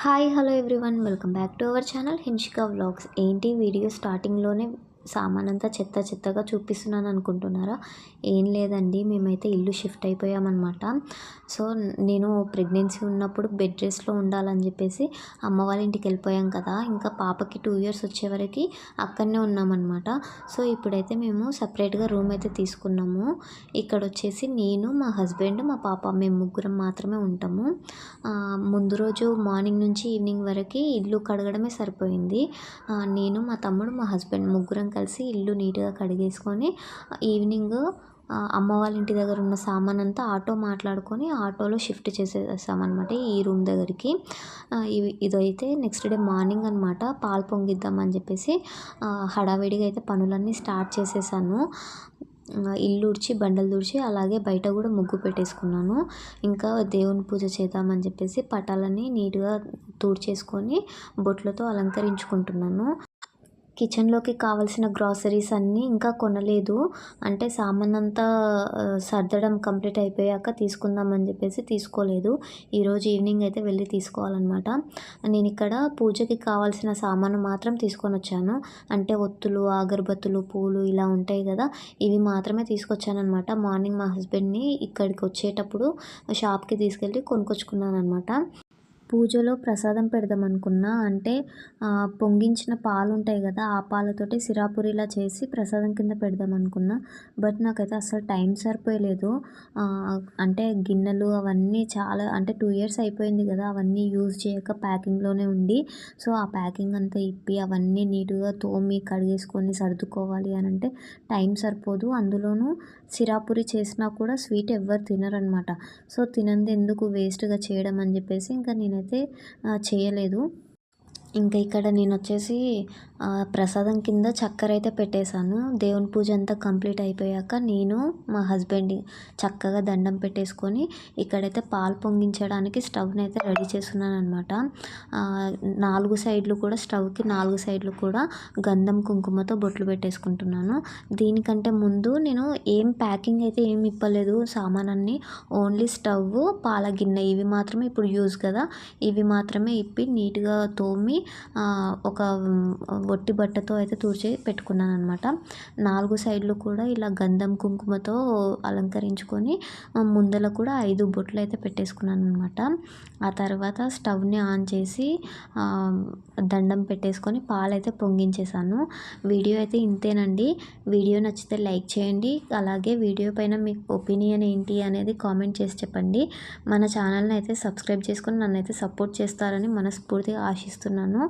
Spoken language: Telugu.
Hi hello everyone welcome back to our channel Himshika vlogs ఏంటి వీడియో స్టార్టింగ్లోనే సామాన్ అంతా చెత్త చెత్తగా చూపిస్తున్నాను అనుకుంటున్నారా? ఏం లేదండి. మేమైతే ఇల్లు షిఫ్ట్ అయిపోయామన్నమాట. సో నేను ప్రెగ్నెన్సీ ఉన్నప్పుడు బెడ్ రెస్ట్లో ఉండాలని చెప్పేసి అమ్మ వాళ్ళ ఇంటికి వెళ్ళిపోయాం కదా. ఇంకా పాపకి టూ ఇయర్స్ వచ్చేవరకు అక్కడనే ఉన్నామన్నమాట. సో ఇప్పుడైతే మేము సపరేట్గా రూమ్ అయితే తీసుకున్నాము. ఇక్కడ వచ్చేసి నేను మా హస్బెండ్ మా పాప మేము ముగ్గురం మాత్రమే ఉంటాము. ముందు రోజు మార్నింగ్ నుంచి ఈవినింగ్ వరకు ఇల్లు కడగడమే సరిపోయింది. నేను మా తమ్ముడు మా హస్బెండ్ ముగ్గురం కలిసి ఇల్లు నీట్గా కడిగేసుకొని ఈవినింగ్ అమ్మ వాళ్ళ ఇంటి దగ్గర ఉన్న సామాన్ అంతా ఆటో మాట్లాడుకొని ఆటోలో షిఫ్ట్ చేసేసామన్నమాట ఈ రూమ్ దగ్గరికి. ఇవి ఇదైతే నెక్స్ట్ డే మార్నింగ్ అనమాట పాలు పొంగిద్దామని చెప్పేసి హడావిడిగా అయితే పనులన్నీ స్టార్ట్ చేసేసాను. ఇల్లు ఉడిచి బండలు తుడిచి అలాగే బయట కూడా ముగ్గు పెట్టేసుకున్నాను. ఇంకా దేవుని పూజ చేద్దామని చెప్పేసి పటాలని నీట్గా తుడిచేసుకొని బొట్లతో అలంకరించుకుంటున్నాను. కిచెన్లోకి కావాల్సిన గ్రాసరీస్ అన్నీ ఇంకా కొనలేదు. అంటే సామాన్ అంతా సర్దడం కంప్లీట్ అయిపోయాక తీసుకుందామని చెప్పేసి తీసుకోలేదు. ఈరోజు ఈవినింగ్ అయితే వెళ్ళి తీసుకోవాలన్నమాట. నేను ఇక్కడ పూజకి కావాల్సిన సామాను మాత్రం తీసుకొని వచ్చాను. అంటే ఒత్తులు అగరబత్తులు పూలు ఇలా ఉంటాయి కదా ఇవి మాత్రమే తీసుకొచ్చానమాట మార్నింగ్ మా హస్బెండ్ని ఇక్కడికి వచ్చేటప్పుడు షాప్కి తీసుకెళ్ళి కొనుక్కొచ్చుకున్నాను అనమాట పూజలో ప్రసాదం పెడదాం అనుకున్నా. అంటే పొంగించిన పాలు ఉంటాయి కదా ఆ పాలతోటి సిరాపురిలా చేసి ప్రసాదం కింద పెడదాం అనుకున్నా. బట్ నాకైతే అసలు టైం సరిపోయలేదు. అంటే గిన్నెలు అవన్నీ చాలా అంటే టూ ఇయర్స్ అయిపోయింది కదా అవన్నీ యూజ్ చేయక ప్యాకింగ్లోనే ఉండి. సో ఆ ప్యాకింగ్ అంతా ఇప్పి అవన్నీ నీట్గా తోమి కడిగేసుకొని సర్దుకోవాలి అని అంటే టైం సరిపోదు. అందులోనూ సిరాపురి చేసినా కూడా స్వీట్ ఎవ్వరు తినరనమాట. సో తినంది ఎందుకు వేస్ట్గా చేయడం అని చెప్పేసి ఇంకా నేను అయితే చేయలేదు. ఇంకా ఇక్కడ నేను వచ్చేసి ప్రసాదం కింద చక్కెర అయితే పెట్టేశాను. దేవుని పూజ అంతా కంప్లీట్ అయిపోయాక నేను మా హస్బెండ్ చక్కగా దండం పెట్టేసుకొని ఇక్కడైతే పాలు పొంగించడానికి స్టవ్ని అయితే రెడీ చేస్తున్నాను అనమాట నాలుగు సైడ్లు కూడా స్టవ్కి నాలుగు సైడ్లు కూడా గంధం కుంకుమతో బొట్లు పెట్టేసుకుంటున్నాను. దీనికంటే ముందు నేను ఏం ప్యాకింగ్ అయితే ఏమి ఇప్పలేదు. సామానాన్ని ఓన్లీ స్టవ్ పాల గిన్నె. ఇవి మాత్రమే ఇప్పుడు యూజ్ కదా. ఇవి మాత్రమే ఇప్పి నీట్గా తోమి ఒక ఒట్టి బట్టతో అయితే తుడిచి పెట్టుకున్నాను అనమాట నాలుగు సైడ్లు కూడా ఇలా గంధం కుంకుమతో అలంకరించుకొని ముందల కూడా ఐదు బొట్లు అయితే పెట్టేసుకున్నాను అనమాట ఆ తర్వాత స్టవ్ని ఆన్ చేసి దండం పెట్టేసుకొని పాలైతే పొంగించేశాను. వీడియో అయితే ఇంతేనండి. వీడియో నచ్చితే లైక్ చేయండి. అలాగే వీడియో పైన మీకు ఒపీనియన్ ఏంటి అనేది కామెంట్ చేసి చెప్పండి. మన ఛానల్ని అయితే సబ్స్క్రైబ్ చేసుకొని నన్ను అయితే సపోర్ట్ చేస్తారని మనస్ఫూర్తిగా ఆశిస్తున్నాను. ¿no?